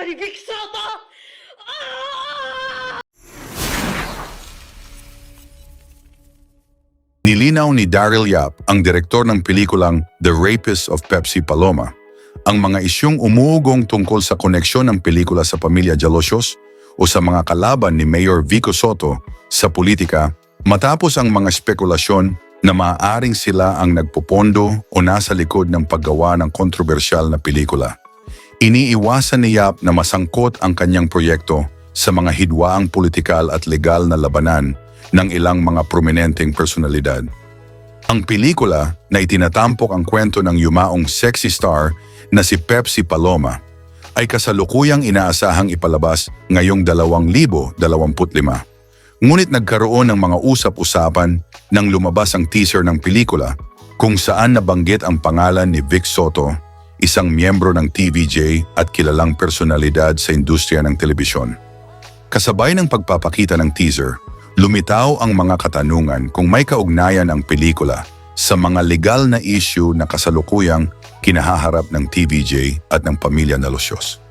Soto? Ah! Nilinaw ni Daryl Yap, ang direktor ng pelikulang The Rapist of Pepsi Paloma, ang mga isyong umuugong tungkol sa koneksyon ng pelikula sa pamilya Jalosios o sa mga kalaban ni Mayor Vico Soto sa politika matapos ang mga spekulasyon na maaaring sila ang nagpopondo o nasa likod ng paggawa ng kontrobersyal na pelikula. Iniiwasan ni Yap na masangkot ang kanyang proyekto sa mga hidwaang politikal at legal na labanan ng ilang mga prominenteng personalidad. Ang pelikula na itinatampok ang kwento ng yumaong sexy star na si Pepsi Paloma ay kasalukuyang inaasahang ipalabas ngayong 2025. Ngunit nagkaroon ng mga usap-usapan nang lumabas ang teaser ng pelikula kung saan nabanggit ang pangalan ni Vic Soto, isang miyembro ng TVJ at kilalang personalidad sa industriya ng telebisyon. Kasabay ng pagpapakita ng teaser, lumitaw ang mga katanungan kung may kaugnayan ang pelikula sa mga legal na issue na kasalukuyang kinahaharap ng TVJ at ng pamilya Nalosios.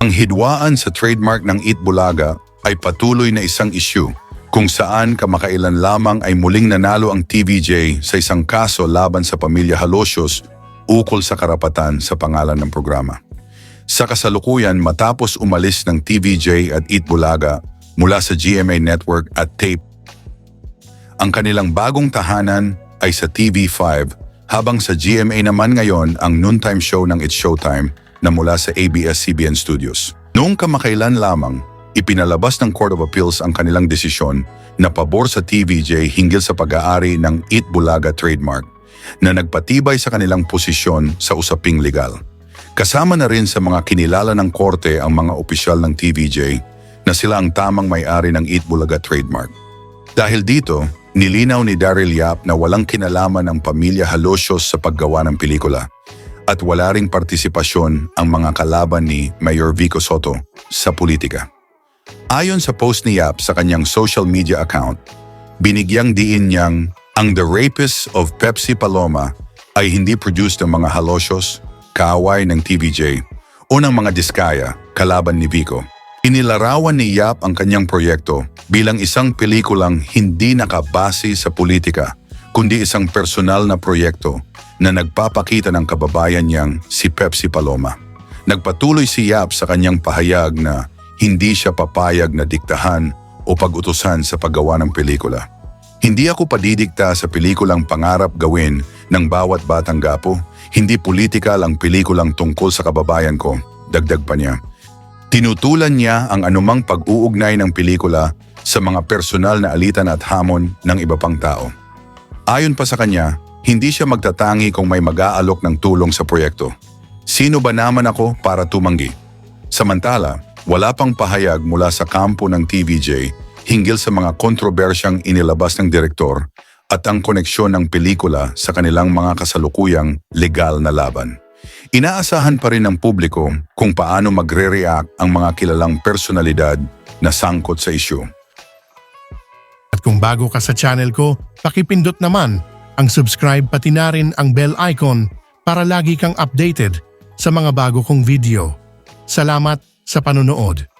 Ang hidwaan sa trademark ng Eat Bulaga ay patuloy na isang issue kung saan kamakailan lamang ay muling nanalo ang TVJ sa isang kaso laban sa pamilya Halosios ukol sa karapatan sa pangalan ng programa. Sa kasalukuyan matapos umalis ng TVJ at Eat Bulaga mula sa GMA Network at Tape, ang kanilang bagong tahanan ay sa TV5 habang sa GMA naman ngayon ang noontime show ng It's Showtime na mula sa ABS-CBN Studios. Noong kamakailan lamang, ipinalabas ng Court of Appeals ang kanilang desisyon na pabor sa TVJ hinggil sa pag-aari ng Eat Bulaga trademark na nagpatibay sa kanilang posisyon sa usaping legal. Kasama na rin sa mga kinilala ng korte ang mga opisyal ng TVJ na sila ang tamang may-ari ng Eat Bulaga trademark. Dahil dito, nilinaw ni Daryl Yap na walang kinalaman ang pamilya Halosios sa paggawa ng pelikula at wala ring partisipasyon ang mga kalaban ni Mayor Vico Soto sa politika. Ayon sa post ni Yap sa kanyang social media account, binigyang diin niyang ang The Rapist of Pepsi Paloma ay hindi produced ng mga Halosios, kaaway ng TVJ o ng mga diskaya kalaban ni Vico. Inilarawan ni Yap ang kanyang proyekto bilang isang pelikulang hindi nakabase sa politika, kundi isang personal na proyekto na nagpapakita ng kababayan niyang si Pepsi Paloma. Nagpatuloy si Yap sa kanyang pahayag na hindi siya papayag na diktahan o pag-utusan sa paggawa ng pelikula. Hindi ako padidikta sa pelikulang pangarap gawin ng bawat batang gapo, hindi politikal ang pelikulang tungkol sa kababayan ko, dagdag pa niya. Tinutulan niya ang anumang pag-uugnay ng pelikula sa mga personal na alitan at hamon ng iba pang tao. Ayon pa sa kanya, hindi siya magtatangi kung may mag-aalok ng tulong sa proyekto. Sino ba naman ako para tumanggi? Samantala, wala pang pahayag mula sa kampo ng TVJ hinggil sa mga kontrobersyang inilabas ng direktor at ang koneksyon ng pelikula sa kanilang mga kasalukuyang legal na laban. Inaasahan pa rin ng publiko kung paano magre-react ang mga kilalang personalidad na sangkot sa issue. At kung bago ka sa channel ko, pakipindot naman ang subscribe pati na rin ang bell icon para lagi kang updated sa mga bago kong video. Salamat sa panonood.